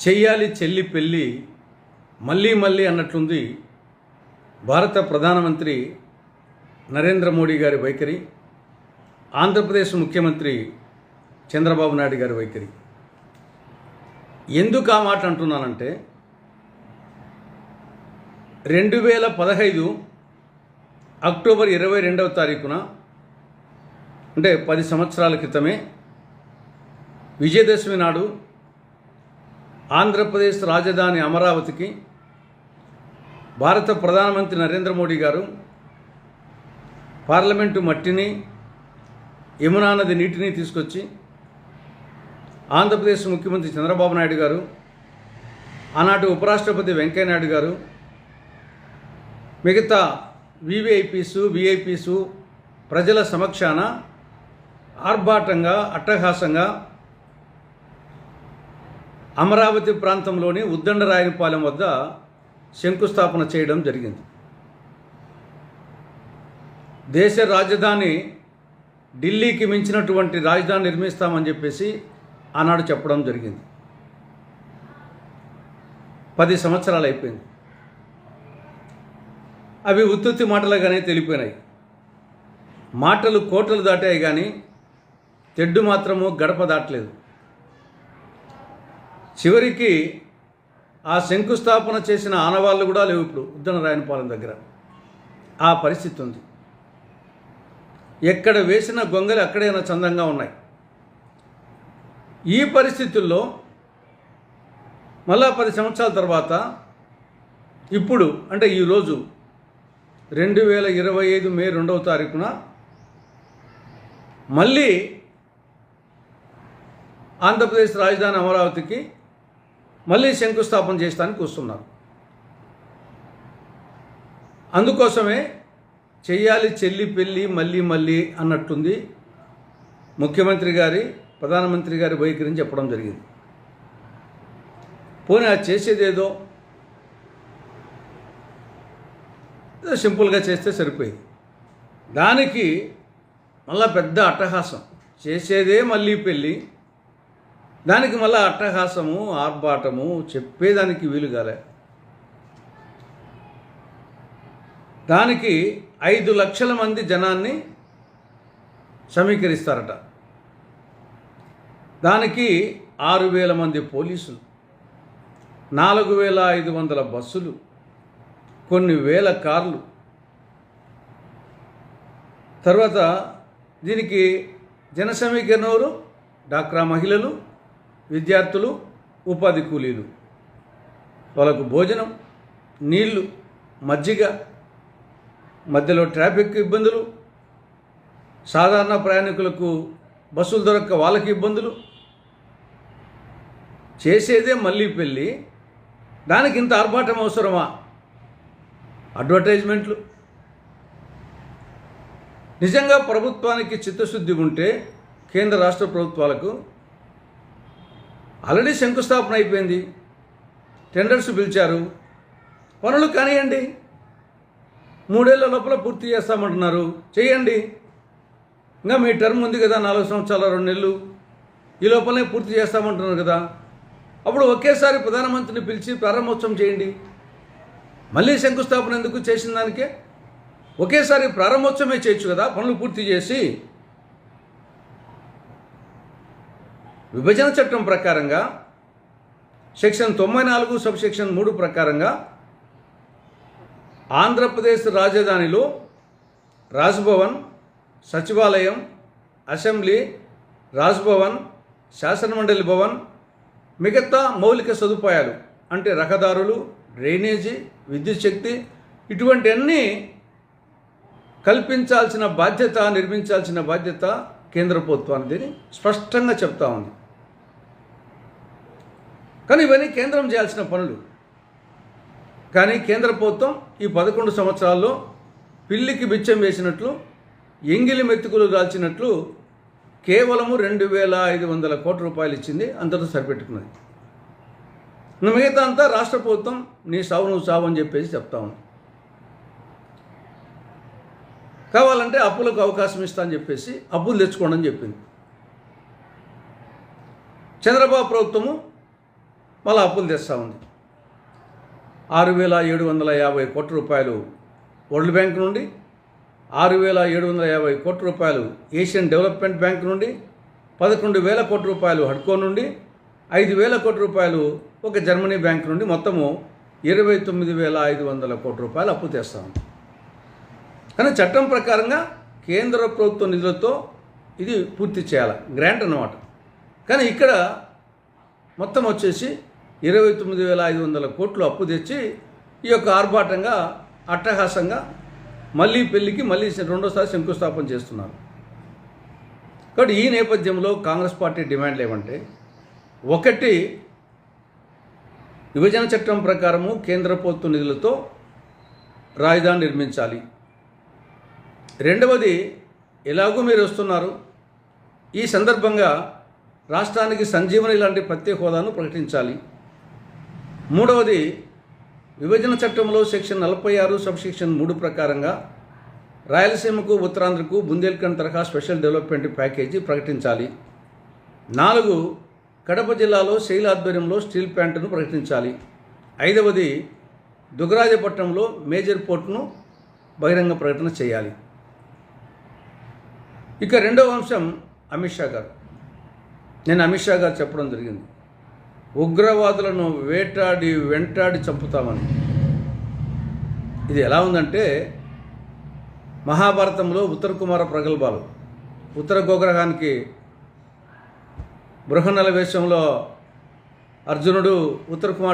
చెయ్యాలి చెల్లి పెళ్ళి మళ్ళీ మళ్ళీ అన్నట్లుంది భారత ప్రధానమంత్రి నరేంద్ర మోడీ గారి వైఖరి ఆంధ్రప్రదేశ్ ముఖ్యమంత్రి చంద్రబాబు నాయుడు గారి వైఖరి. ఎందుకు ఆ మాట అంటున్నానంటే రెండు వేల పదహైదు అక్టోబర్ ఇరవై రెండవ తారీఖున అంటే పది సంవత్సరాల క్రితమే విజయదశమి నాడు ఆంధ్రప్రదేశ్ రాజధాని అమరావతికి భారత ప్రధానమంత్రి నరేంద్ర మోడీ గారు పార్లమెంటు మట్టిని యమునా నది నీటిని తీసుకొచ్చి ఆంధ్రప్రదేశ్ ముఖ్యమంత్రి చంద్రబాబు నాయుడు గారు ఆనాటి ఉపరాష్ట్రపతి వెంకయ్యనాయుడు గారు మిగతా వివిఐపీసు విఐపీసు ప్రజల సమక్షాన ఆర్భాటంగా అట్టహాసంగా అమరావతి ప్రాంతంలోని ఉద్దండరాయనిపాలెం వద్ద శంకుస్థాపన చేయడం జరిగింది. దేశ రాజధాని ఢిల్లీకి మించినటువంటి రాజధాని నిర్మిస్తామని చెప్పేసి ఆనాడు చెప్పడం జరిగింది. పది సంవత్సరాలు అయిపోయింది. అవి ఉత్తుత్తి మాటలుగానే తెలిపోయినాయి. మాటలు కోటలు దాటాయి కానీ తెడ్డు మాత్రము గడప దాటలేదు. చివరికి ఆ శంకుస్థాపన చేసిన ఆనవాళ్ళు కూడా లేవు ఇప్పుడు ఉద్దన రాయనపాలెం దగ్గర. ఆ పరిస్థితి ఉంది. ఎక్కడ వేసిన గొంగలు అక్కడైనా చందంగా ఉన్నాయి. ఈ పరిస్థితుల్లో మళ్ళా పది సంవత్సరాల తర్వాత ఇప్పుడు అంటే ఈరోజు రెండు వేల ఇరవై ఐదు మే రెండవ తారీఖున మళ్ళీ ఆంధ్రప్రదేశ్ రాజధాని అమరావతికి మళ్ళీ శంకుస్థాపన చేయడానికి వస్తున్నారు. అందుకోసమే చెయ్యాలి చెల్లి పెళ్ళి మళ్ళీ మళ్ళీ అన్నట్టుంది ముఖ్యమంత్రి గారి ప్రధానమంత్రి గారి వైఖరిని చెప్పడం జరిగింది. పోనీ అది చేసేదేదో? సింపుల్గా చేస్తే సరిపోయింది. దానికి మళ్ళా పెద్ద అట్టహాసం. చేసేదే మళ్ళీ పెళ్ళి దానికి మళ్ళీ అట్టహాసము ఆర్భాటము చెప్పేదానికి వీలు కాలే. దానికి ఐదు లక్షల మంది జనాన్ని సమీకరిస్తారట. దానికి ఆరు వేల మంది పోలీసులు నాలుగు వేల ఐదు వందల బస్సులు కొన్ని వేల కార్లు. తర్వాత దీనికి జన సమీకరణ డాక్రా మహిళలు విద్యార్థులు ఉపాధి కూలీలు. వాళ్ళకు భోజనం నీళ్ళు మజ్జిగ మధ్యలో ట్రాఫిక్ ఇబ్బందులు సాధారణ ప్రయాణికులకు బస్సులు దొరక్క వాళ్ళకి ఇబ్బందులు. చేసేదే మళ్ళీ పెళ్ళి. దానికి ఇంత ఆర్భాటం అవసరమా? అడ్వర్టైజ్మెంట్లు. నిజంగా ప్రభుత్వానికి చిత్తశుద్ధి ఉంటే కేంద్ర రాష్ట్ర ప్రభుత్వాలకు ఆల్రెడీ శంకుస్థాపన అయిపోయింది. టెండర్స్ పిలిచారు. పనులు కానివ్వండి మూడేళ్ళ లోపల పూర్తి చేస్తామంటున్నారు. చేయండి ఇంకా మీ టర్మ్ ఉంది కదా నాలుగు సంవత్సరాల రెండు నెలలు. ఈ లోపలనే పూర్తి చేస్తామంటున్నారు కదా. అప్పుడు ఒకేసారి ప్రధానమంత్రిని పిలిచి ప్రారంభోత్సవం చేయండి. మళ్ళీ శంకుస్థాపన ఎందుకు చేసిన దానికే? ఒకేసారి ప్రారంభోత్సవమే చేయొచ్చు కదా పనులు పూర్తి చేసి. విభజన చట్టం ప్రకారంగా సెక్షన్ తొంభై నాలుగు సబ్ సెక్షన్ మూడు ప్రకారంగా ఆంధ్రప్రదేశ్ రాజధానిలో రాజ్భవన్ సచివాలయం అసెంబ్లీ రాజ్భవన్ శాసనమండలి భవన్ మిగతా మౌలిక సదుపాయాలు అంటే రహదారులు డ్రైనేజీ విద్యుత్ శక్తి ఇటువంటి అన్నీ కల్పించాల్సిన బాధ్యత నిర్మించాల్సిన బాధ్యత కేంద్ర ప్రభుత్వానికి. స్పష్టంగా చెప్తా ఉంది. కానీ ఇవన్నీ కేంద్రం చేయాల్సిన పనులు. కానీ కేంద్ర ప్రభుత్వం ఈ పదకొండు సంవత్సరాల్లో పిల్లికి బిచ్చం వేసినట్లు ఎంగిలి మెతుకులు దాల్చినట్లు కేవలము రెండు వేల ఐదు వందల కోట్ల రూపాయలు ఇచ్చింది అంతతో సరిపెట్టుకున్నది. మిగతా అంతా రాష్ట్ర ప్రభుత్వం నీ సావు నువ్వు సావు అని చెప్పేసి చెప్తా ఉంది. కావాలంటే అప్పులకు అవకాశం ఇస్తా అని చెప్పేసి అప్పులు తెచ్చుకోండి అని చెప్పింది. చంద్రబాబు ప్రభుత్వము మళ్ళీ అప్పులు తెస్తూ ఉంది. ఆరు వేల ఏడు వందల యాభై కోట్ల రూపాయలు వరల్డ్ బ్యాంక్ నుండి ఆరు వేల ఏడు వందల యాభై కోట్ల రూపాయలు ఏషియన్ డెవలప్మెంట్ బ్యాంక్ నుండి పదకొండు వేల కోట్ల రూపాయలు హడ్కో నుండి ఐదు వేల కోట్ల రూపాయలు ఒక జర్మనీ బ్యాంక్ నుండి మొత్తము ఇరవై తొమ్మిది వేల ఐదు వందల కోట్ల రూపాయలు అప్పు తెస్తా ఉంది. కానీ చట్టం ప్రకారంగా కేంద్ర ప్రభుత్వ నిధులతో ఇది పూర్తి చేయాలి గ్రాంట్ అన్నమాట. కానీ ఇక్కడ మొత్తం వచ్చేసి ఇరవై తొమ్మిది వేల ఐదు వందల కోట్లు అప్పు తెచ్చి ఈ యొక్క ఆర్భాటంగా అట్టహాసంగా మళ్ళీ పెళ్ళికి మళ్ళీ రెండోసారి శంకుస్థాపన చేస్తున్నారు. కాబట్టి ఈ నేపథ్యంలో కాంగ్రెస్ పార్టీ డిమాండ్లు ఏమంటే ఒకటి విభజన చట్టం ప్రకారము కేంద్ర ప్రభుత్వ నిధులతో రాజధాని నిర్మించాలి. రెండవది ఎలాగూ మీరు వస్తున్నారు ఈ సందర్భంగా రాష్ట్రానికి సంజీవని లాంటి ప్రత్యేక హోదాను ప్రకటించాలి. మూడవది విభజన చట్టంలో సెక్షన్ నలభై ఆరు సబ్ సెక్షన్ మూడు ప్రకారంగా రాయలసీమకు ఉత్తరాంధ్రకు బుందేల్ఖండ్ తరహా స్పెషల్ డెవలప్మెంట్ ప్యాకేజీ ప్రకటించాలి. నాలుగు కడప జిల్లాలో శైల ఆధ్వర్యంలో స్టీల్ ప్లాంట్ను ప్రకటించాలి. ఐదవది దుగరాజపట్నంలో మేజర్ పోర్ట్ను బహిరంగ ప్రకటన చేయాలి. ఇక రెండవ అంశం అమిత్ షా గారు. నేను అమిత్ షా గారు చెప్పడం జరిగింది. ఉగ్రవాదులను వేటాడి వెంటాడి చంపుతామని. ఇది ఎలా ఉందంటే మహాభారతంలో ఉత్తర కుమార ప్రగల్భాలు. ఉత్తర గోగ్రహానికి బృహనల వేషంలో అర్జునుడు ఉత్తర కుమార్